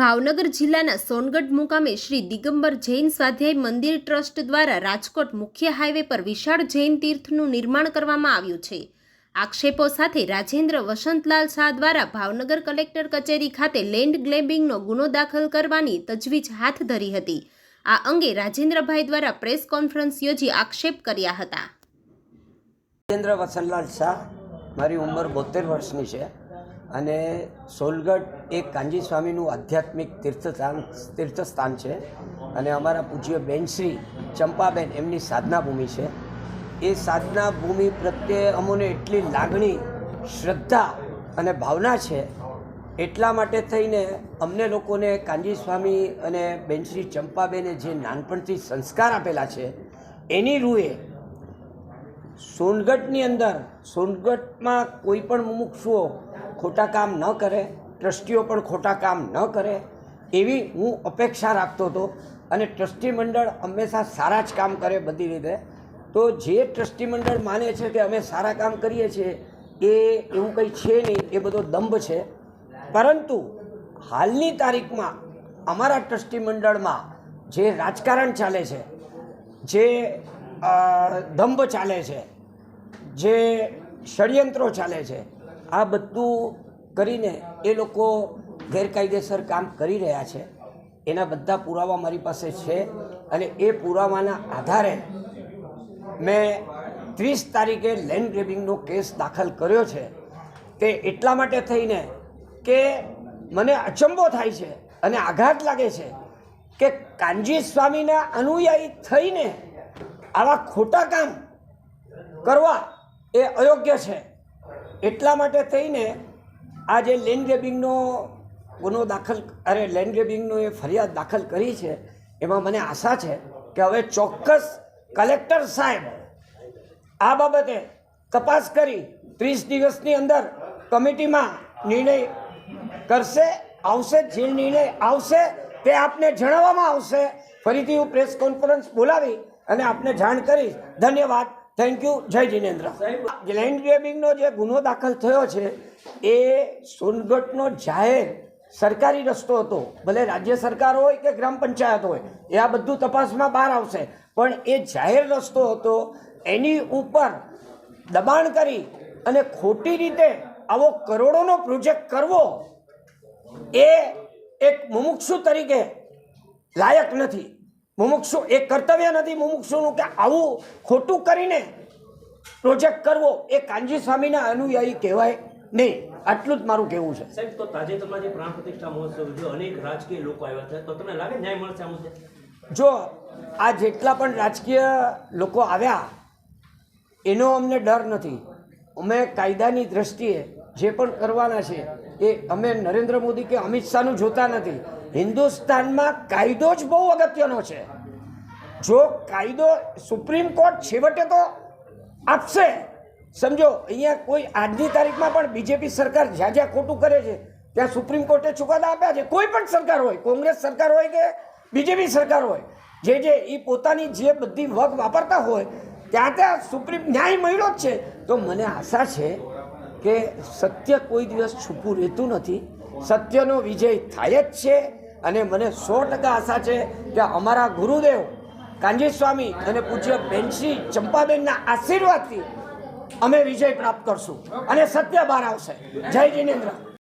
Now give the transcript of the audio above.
ભાવનગર જિલ્લાના સોનગઢ મુકામે શ્રી દિગંબર જૈન સ્વાધ્યાય મંદિર ટ્રસ્ટ દ્વારા રાજકોટ મુખ્ય હાઈવે પર વિશાળ જૈન તીર્થનું નિર્માણ કરવામાં આવ્યું છે. આક્ષેપો સાથે રાજેન્દ્ર વસંતલાલ શાહ દ્વારા ભાવનગર કલેક્ટર કચેરી ખાતે લેન્ડ ગ્લેબિંગનો ગુનો દાખલ કરવાની તજવીજ હાથ ધરી હતી. આ અંગે રાજેન્દ્રભાઈ દ્વારા પ્રેસ કોન્ફરન્સ યોજી આક્ષેપ કર્યા હતા. રાજેન્દ્ર વસંતલાલ શાહ મારી ઉંમર બોતેર વર્ષની છે. અને સોલગઢ એ કાંજી સ્વામીનું આધ્યાત્મિક તીર્થસ્થાન તીર્થસ્થાન છે. અને અમારા પૂજ્ય બેનશ્રી ચંપાબેન એમની સાધના ભૂમિ છે. એ સાધના ભૂમિ પ્રત્યે અમોને એટલી લાગણી, શ્રદ્ધા અને ભાવના છે એટલા માટે થઈને અમને લોકોને કાંજી સ્વામી અને બેનશ્રી ચંપાબેને જે નાનપણથી સંસ્કાર આપેલા છે, એની રૂએ સોનગઢની અંદર, સોનગઢમાં કોઈ પણ મુમુક્ષુઓ ખોટા કામ ન કરે, ટ્રસ્ટીઓ પણ ખોટા કામ ન કરે, એવી હું અપેક્ષા રાખતો હતો. અને ટ્રસ્ટી મંડળ હંમેશા સારા જ કામ કરે બધી રીતે. તો જે ટ્રસ્ટી મંડળ માને છે કે અમે સારા કામ કરીએ છીએ, એ એવું કંઈ છે નહીં, એ બધો દંભ છે. પરંતુ હાલની તારીખમાં અમારા ટ્રસ્ટી મંડળમાં જે રાજકારણ ચાલે છે, જે દંભ ચાલે છે, જે ષડયંત્રો ચાલે છે આ બધું કરીને એ લોકો ગેરકાયદેસર કામ કરી રહ્યા છે. એના બધા પુરાવા મારી પાસે છે અને એ પુરાવાના આધારે મેં ત્રીસ તારીખે લેન્ડ ગ્રેબિંગનો કેસ દાખલ કર્યો છે. તે એટલા માટે થઈને કે મને અચંબો થાય છે અને આઘાત લાગે છે કે કાનજી સ્વામીના અનુયાયી થઈને આવા ખોટા કામ કરવા એ અયોગ્ય છે. એટલા માટે થઈને આ જે લેન્ડ ગ્રેબિંગનો ગુનો દાખલ, અરે લેન્ડ ગ્રેબિંગનો એ ફરિયાદ દાખલ કરી છે, એમાં મને આશા છે કે હવે ચોક્કસ કલેક્ટર સાહેબ આ બાબતે તપાસ કરી ત્રીસ દિવસની અંદર કમિટીમાં નિર્ણય કરશે, આવશે, જે નિર્ણય આવશે તે આપને જણાવવામાં આવશે. ફરીથી હું પ્રેસ કોન્ફરન્સ બોલાવી અને આપને જાણ કરીશ. ધન્યવાદ. થેન્ક યુ જય જિનેન્દ્ર. લેન્ડ ગ્રેબિંગનો જે ગુનો દાખલ થયો છે એ સોનગઢનો જાહેર સરકારી રસ્તો હતો. ભલે રાજ્ય સરકાર હોય કે ગ્રામ પંચાયત હોય એ આ બધું તપાસમાં બહાર આવશે. પણ એ જાહેર રસ્તો હતો એની ઉપર દબાણ કરી અને ખોટી રીતે આવો કરોડોનો પ્રોજેક્ટ કરવો એ એક મુમુક્ષુ તરીકે લાયક નથી. મુમુક્ષુ એ કર્તવ્ય નથી મુમુક્ષુનું કે આવું ખોટું કરીને પ્રોજેક્ટ કરવો એ કાનજી સ્વામીના અનુયાયી કહેવાય નહીં. આટલું જ મારું કહેવું છે. સાહેબ તો તાજેતરમાં જે પ્રાણ પ્રતિષ્ઠા મહોત્સવ જો અનેક રાજકીય લોકો આવ્યા છે. તો તમને લાગે ન્યાય મળશે આ મુદ્દે જો આ જેટલા પણ રાજકીય લોકો આવ્યા એનો અમને ડર નથી. અમે કાયદાની દ્રષ્ટિએ જે પણ કરવાના છે એ અમે નરેન્દ્ર મોદી કે અમિત શાહનું જોતા નથી. હિન્દુસ્તાનમાં કાયદો જ બહુ અગત્યનો છે. જો કાયદો સુપ્રીમ કોર્ટ છેવટે તો આપશે. સમજો, અહીંયા કોઈ આજની તારીખમાં પણ બીજેપી સરકાર જ્યાં જ્યાં ખોટું કરે છે, ત્યાં સુપ્રીમ કોર્ટે ચુકાદા આપ્યા છે. કોઈ પણ સરકાર હોય, કોંગ્રેસ સરકાર હોય કે બીજેપી સરકાર હોય, જે જે એ પોતાની જે બધી વગ વાપરતા હોય, ત્યાં ત્યાં સુપ્રીમ ન્યાય મળ્યો જ છે. તો મને આશા છે કે સત્ય કોઈ દિવસ છૂપું રહેતું નથી. સત્યનો વિજય થાય જ છે અને મને સો ટકા આશા છે કે અમારા ગુરુદેવ કાંજી સ્વામી અને પૂજ્ય બેનશ્રી ચંપાબેનના આશીર્વાદથી અમે વિજય પ્રાપ્ત કરશું અને સત્ય બહાર આવશે. જય જિનેન્દ્ર.